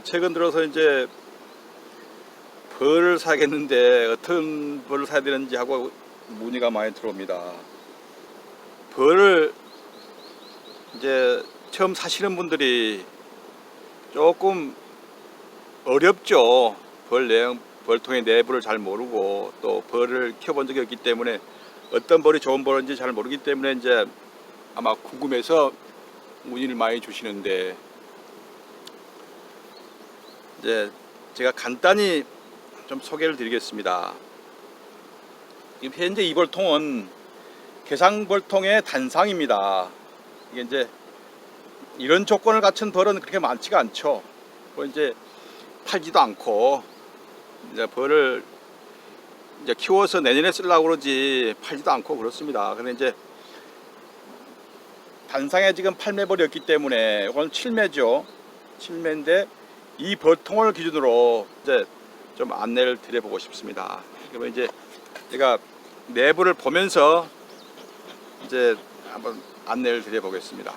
최근 들어서 이제 벌을 사겠는데 어떤 벌을 사야 되는지 하고 문의가 많이 들어옵니다. 벌을 이제 처음 사시는 분들이 조금 어렵죠. 벌 내용, 벌통의 내부를 잘 모르고 또 벌을 키워본 적이 없기 때문에 어떤 벌이 좋은 벌인지 잘 모르기 때문에 이제 아마 궁금해서 문의를 많이 주시는데 이제 제가 간단히 좀 소개를 드리겠습니다. 현재 이 벌통은 개상벌통의 단상입니다. 이게 이제 이런 조건을 갖춘 벌은 그렇게 많지가 않죠. 뭐 이제 팔지도 않고 이제 벌을 이제 키워서 내년에 쓰려고 그러지 팔지도 않고 그렇습니다. 근데 이제 단상에 지금 8매벌이었기 때문에 이건 7매죠. 7매인데 이 벌통을 기준으로 이제 좀 안내를 드려보고 싶습니다. 그러면 이제 제가 내부를 보면서 이제 한번 안내를 드려보겠습니다.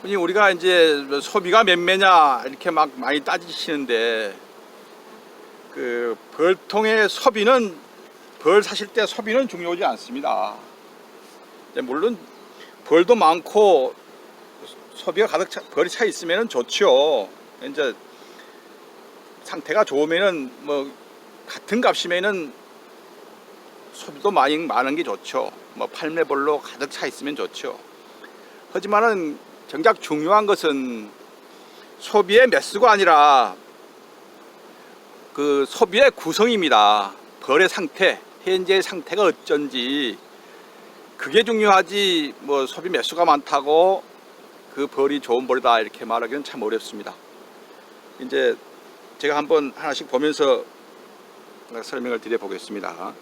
흔히 우리가 이제 소비가 몇 매냐 이렇게 막 많이 따지시는데 그 벌통의 소비는 벌 사실 때 소비는 중요하지 않습니다. 물론 벌도 많고 소비가 가득 차, 벌이 차 있으면 좋죠. 이제 상태가 좋으면은 뭐 같은 값이면은 소비도 많이 많은 게 좋죠. 뭐 팔매벌로 가득 차 있으면 좋죠. 하지만은 정작 중요한 것은 소비의 매수가 아니라 그 소비의 구성입니다. 벌의 상태, 현재의 상태가 어쩐지 그게 중요하지 뭐 소비 매수가 많다고 그 벌이 좋은 벌이다 이렇게 말하기는 참 어렵습니다. 이제 제가 한번 하나씩 보면서 설명을 드려 보겠습니다.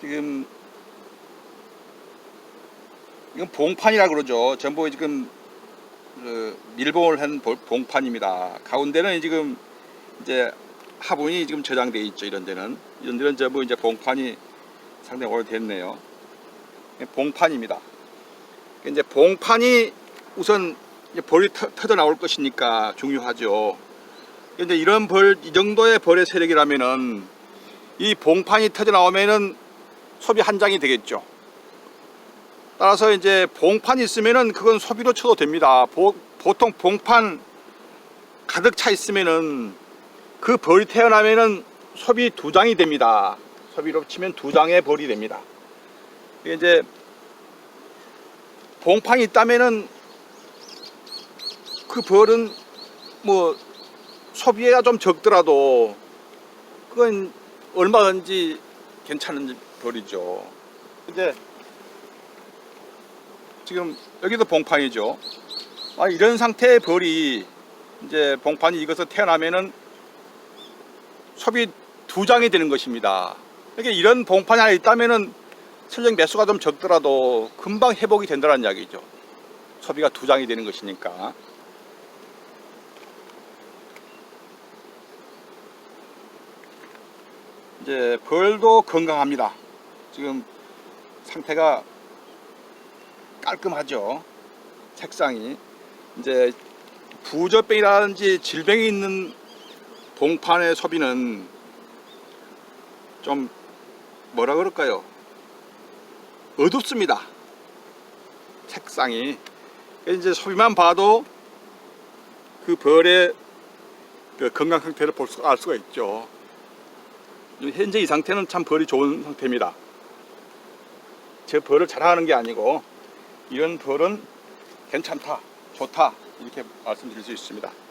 지금 이건 봉판이라 그러죠. 전부 지금 그 밀봉을 한 보- 봉판입니다. 가운데는 지금 이제 화분이 지금 저장돼 있죠. 이런 데는 이런 데는 전부 이제 봉판이 상당히 오래됐네요. 봉판입니다. 이제 봉판이 우선 벌이 터, 터져 나올 것이니까 중요하죠. 이제 이런 벌, 이 정도의 벌의 세력이라면은 이 봉판이 터져 나오면은 소비 한 장이 되겠죠. 따라서 이제 봉판 있으면은 그건 소비로 쳐도 됩니다. 보, 보통 봉판 가득 차 있으면은 그 벌이 태어나면은 소비 두 장이 됩니다. 소비로 치면 두 장의 벌이 됩니다. 이제 봉판이 있다면은 그 벌은 뭐 소비가 좀 적더라도 그건 얼마든지 괜찮은 벌이죠. 근데 지금 여기도 봉판이죠. 아, 이런 상태의 벌이 이제 봉판이 익어서 태어나면은 소비 두 장이 되는 것입니다. 그러니까 이런 봉판이 하나 있다면은 설령 매수가 좀 적더라도 금방 회복이 된다는 이야기죠. 소비가 두 장이 되는 것이니까. 이제 벌도 건강합니다. 지금 상태가 깔끔하죠. 색상이 이제 부저병이라든지 질병이 있는 봉판의 소비는 좀 뭐라 그럴까요? 어둡습니다. 색상이 이제 소비만 봐도 그 벌의 그 건강 상태를 볼 수, 알 수가 있죠. 현재 이 상태는 참 벌이 좋은 상태입니다. 제 벌을 자랑하는 게 아니고 이런 벌은 괜찮다, 좋다 이렇게 말씀드릴 수 있습니다.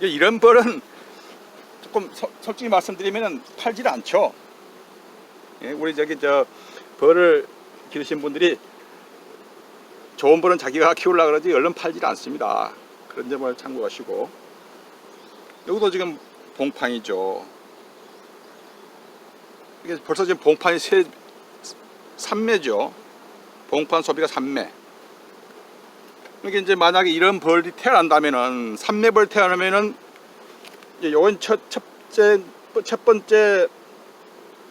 이런 벌은 조금 서- 솔직히 말씀드리면 팔질 않죠. 예, 우리 저기 저 벌을 기르신 분들이 좋은 벌은 자기가 키우려 그러지 얼른 팔질 않습니다. 그런 점을 참고하시고 여기도 지금 봉판이죠. 이게 벌써 지금 봉판이 세 3매죠. 봉판 소비가 3매. 이게 이제 만약에 이런 벌이 태어난다면은 3매벌 태어나면은 요건 첫 첫째 번- 첫 번째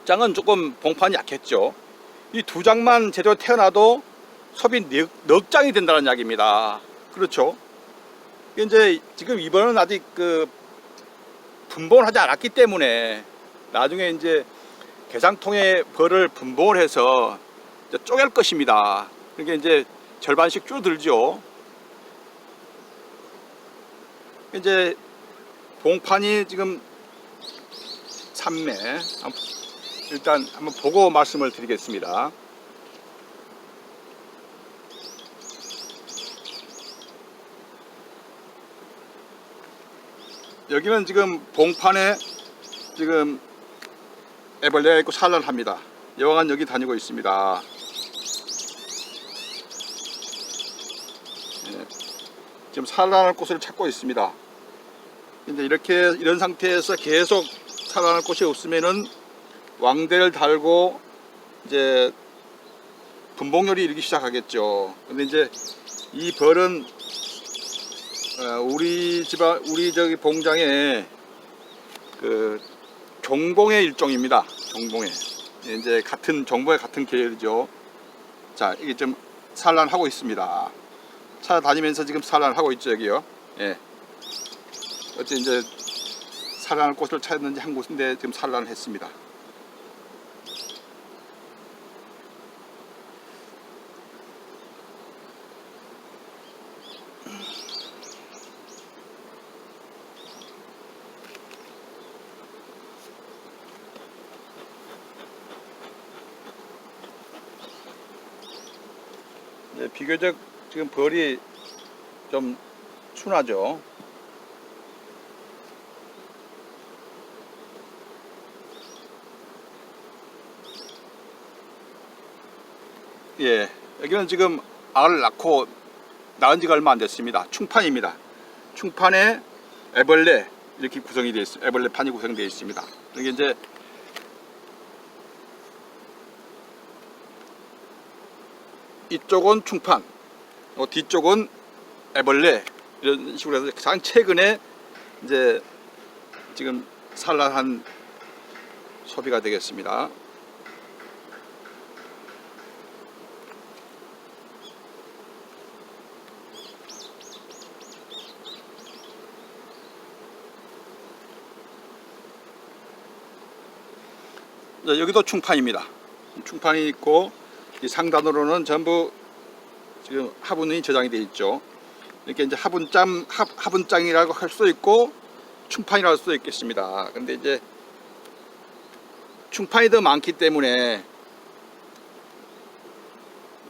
장은 조금 봉판이 약했죠. 이 두 장만 제대로 태어나도 섭이 넉, 넉 장이 된다는 이야기입니다. 그렇죠. 이제 지금 이번은 아직 그 분봉을 하지 않았기 때문에 나중에 이제 개상통에 벌을 분봉을 해서 쪼갤 것입니다. 그러니까 이제 절반씩 줄어들죠. 이제 봉판이 지금 3매 일단 한번 보고 말씀을 드리겠습니다. 여기는 지금 봉판에 지금 애벌레가 있고 산란합니다. 여왕은 여기 다니고 있습니다. 예, 지금 산란할 곳을 찾고 있습니다. 이제 이렇게 이런 상태에서 계속 살아날 곳이 없으면은 왕대를 달고 이제 분봉열이 일기 시작하겠죠. 근데 이제 이 벌은 어, 우리 집안 우리 저기 봉장의 그 종봉의 일종입니다. 종봉의 이제 같은 종봉의 같은 계열이죠. 자 이게 좀 산란하고 있습니다. 찾아다니면서 지금 산란하고 있죠 여기요. 예. 어째 이제 산란할 곳을 찾았는지 한 곳인데 지금 산란을 했습니다. 네, 비교적 지금 벌이 좀 순하죠. 예, 여기는 지금 알을 낳고 낳은 지가 얼마 안 됐습니다. 충판입니다. 충판에 애벌레 이렇게 구성이 되어 있습니다. 애벌레 판이 구성되어 있습니다. 이게 이제 이쪽은 충판, 어, 뒤쪽은 애벌레 이런 식으로 해서 가장 최근에 이제 지금 산란한 소비가 되겠습니다. 여기도 충판입니다. 충판이 있고 이 상단으로는 전부 지금 화분이 저장이 되어 있죠. 이렇게 이제 화분장 화, 화분장이라고 할 수도 있고 충판이라고 할 수도 있겠습니다. 근데 이제 충판이 더 많기 때문에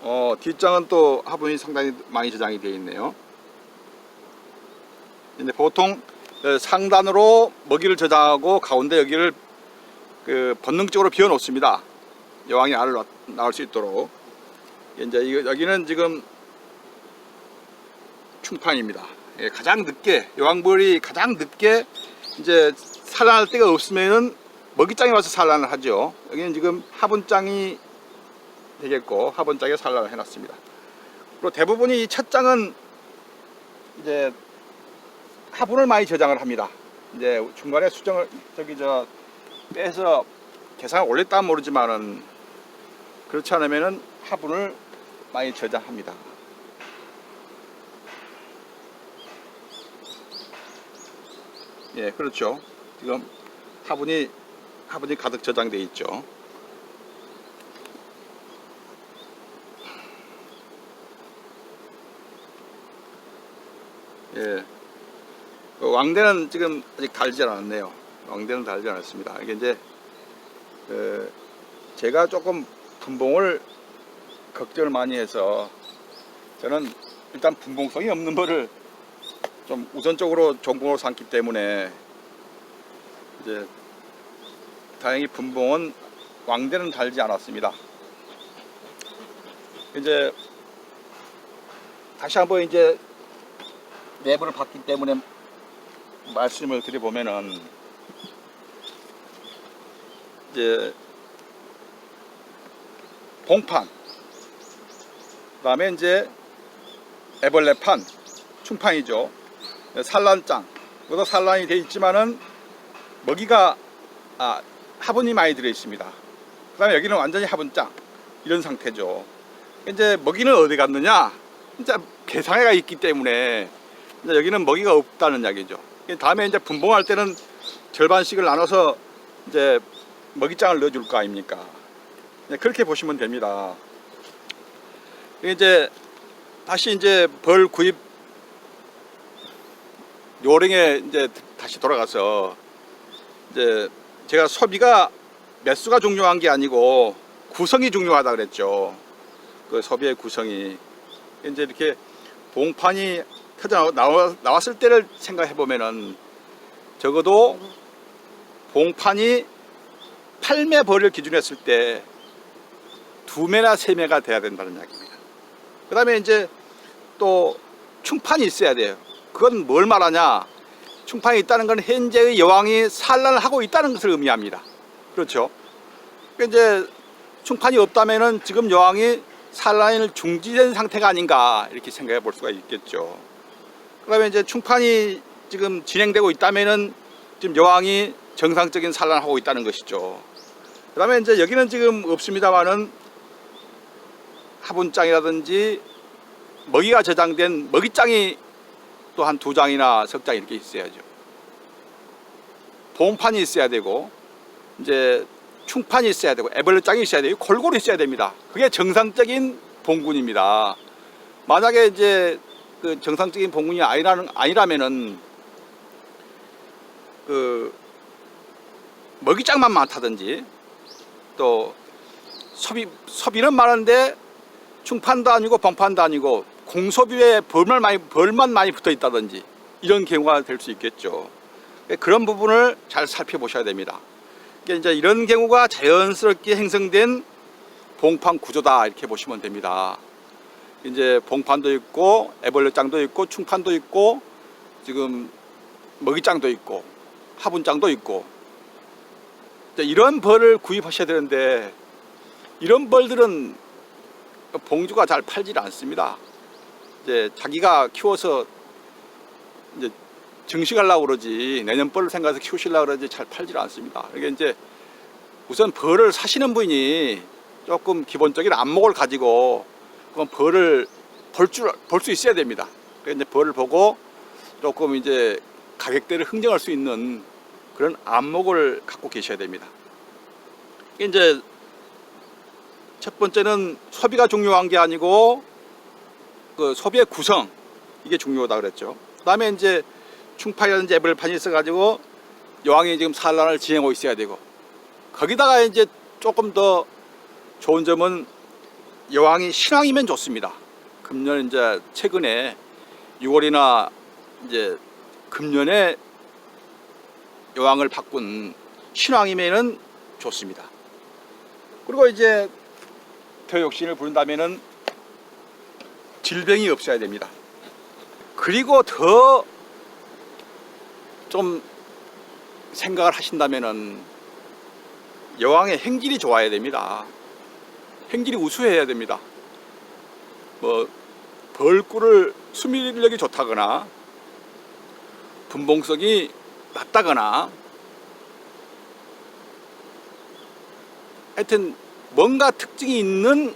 어, 뒷장은 또 화분이 상당히 많이 저장이 되어 있네요. 근데 보통 어, 상단으로 먹이를 저장하고 가운데 여기를 그 본능적으로 비워 놓습니다. 여왕이 알을 낳- 낳을 수 있도록. 이제 이거- 여기는 지금 충판입니다. 예, 가장 늦게 여왕벌이 가장 늦게 이제 산란할 데가 없으면은 먹이장에 와서 산란을 하죠. 여기는 지금 화분장이 되겠고 화분장에 산란을 해놨습니다. 그리고 대부분이 이 첫 장은 이제 화분을 많이 저장을 합니다. 이제 중간에 수정을 저기 저 빼서 계산을 올렸다 모르지만은 그렇지 않으면은 화분을 많이 저장합니다. 예, 그렇죠. 지금 화분이 화분이 가득 저장돼 있죠. 예. 그 왕대는 지금 아직 달지 않았네요. 왕대는 달지 않았습니다. 이게 이제 그 제가 조금 분봉을 걱정을 많이 해서 저는 일단 분봉성이 없는 거를 좀 우선적으로 종봉으로 삼기 때문에 이제 다행히 분봉은 왕대는 달지 않았습니다. 이제 다시 한번 이제 내부를 봤기 때문에 말씀을 드려보면은 이제 봉판 그다음에 이제 애벌레판 충판이죠 산란장 그것도 산란이 돼 있지만은 먹이가 아, 화분이 많이 들어 있습니다. 그 다음에 여기는 완전히 화분장 이런 상태죠. 이제 먹이는 어디 갔느냐? 진짜 개상해가 있기 때문에 이제 여기는 먹이가 없다는 이야기죠. 다음에 이제 분봉할 때는 절반씩을 나눠서 이제 먹이장을 넣어줄 거 아닙니까? 네, 그렇게 보시면 됩니다. 이제 다시 이제 벌 구입 요령에 이제 다시 돌아가서 이제 제가 소비가 매수가 중요한 게 아니고 구성이 중요하다 그랬죠. 그 소비의 구성이 이제 이렇게 봉판이 터져 나왔을 때를 생각해 보면은 적어도 봉판이 8매 벌을 기준으로 했을 때두 매나 세 매가 돼야 된다는 이야기입니다. 그 다음에 이제 또 충판이 있어야 돼요. 그건 뭘 말하냐? 충판이 있다는 건 현재의 여왕이 산란을 하고 있다는 것을 의미합니다. 그렇죠? 그러니까 이제 충판이 없다면은 지금 여왕이 산란을 중지된 상태가 아닌가 이렇게 생각해 볼 수가 있겠죠. 그다음에 이제 충판이 지금 진행되고 있다면은 지금 여왕이 정상적인 산란을 하고 있다는 것이죠. 그 다음에 이제 여기는 지금 없습니다만은 화분장이라든지 먹이가 저장된 먹이장이 또 한 두 장이나 석 장 이렇게 있어야죠. 봉판이 있어야 되고 이제 충판이 있어야 되고 애벌레장이 있어야 되고 골고루 있어야 됩니다. 그게 정상적인 봉군입니다. 만약에 이제 그 정상적인 봉군이 아니라는 아니라면은 그 먹이장만 많다든지 또 소비 소비는 많은데 충판도 아니고 봉판도 아니고 공소비에 벌만 많이 벌만 많이 붙어 있다든지 이런 경우가 될 수 있겠죠. 그런 부분을 잘 살펴보셔야 됩니다. 그러니까 이제 이런 경우가 자연스럽게 형성된 봉판 구조다 이렇게 보시면 됩니다. 이제 봉판도 있고 애벌레장도 있고 충판도 있고 지금 먹이장도 있고 화분장도 있고 이런 벌을 구입하셔야 되는데 이런 벌들은 봉주가 잘 팔질 않습니다. 이제 자기가 키워서 이제 증식하려고 그러지 내년 벌을 생각해서 키우시려고 그러지 잘 팔질 않습니다. 그러니까 이제 우선 벌을 사시는 분이 조금 기본적인 안목을 가지고 그럼 벌을 볼줄볼 수 있어야 됩니다. 그러니까 이제 벌을 보고 조금 이제 가격대를 흥정할 수 있는 그런 안목을 갖고 계셔야 됩니다. 이제 첫 번째는 소비가 중요한 게 아니고 그 소비의 구성 이게 중요하다 그랬죠. 그다음에 이제 충파라든지 애벌판이 있어가지고 여왕이 지금 산란을 진행하고 있어야 되고 거기다가 이제 조금 더 좋은 점은 여왕이 신왕이면 좋습니다. 금년 이제 최근에 6월이나 이제 금년에 여왕을 바꾼 신왕이면은 좋습니다. 그리고 이제 더 욕심을 부른다면은 질병이 없어야 됩니다. 그리고 더 좀 생각을 하신다면은 여왕의 행질이 좋아야 됩니다. 행질이 우수해야 됩니다. 뭐 벌꿀을 수밀력이 좋다거나 분봉성이 낮다거나 하여튼 뭔가 특징이 있는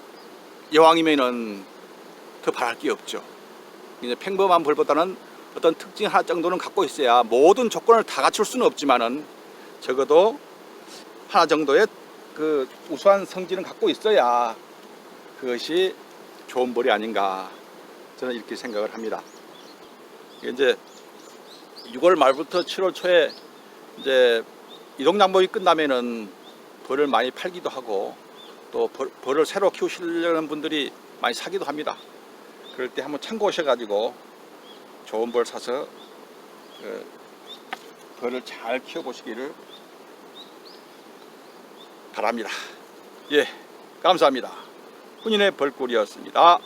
여왕이면은 더 바랄 게 없죠. 이제 평범한 벌보다는 어떤 특징 하나 정도는 갖고 있어야 모든 조건을 다 갖출 수는 없지만은 적어도 하나 정도의 그 우수한 성질은 갖고 있어야 그것이 좋은 벌이 아닌가 저는 이렇게 생각을 합니다. 이제 6월 말부터 7월 초에 이제 이동양복이 끝나면은 벌을 많이 팔기도 하고 또 벌, 벌을 새로 키우시려는 분들이 많이 사기도 합니다. 그럴 때 한번 참고하셔가지고 좋은 벌 사서 그 벌을 잘 키워보시기를 바랍니다. 예, 감사합니다. 훈인의 벌꿀이었습니다.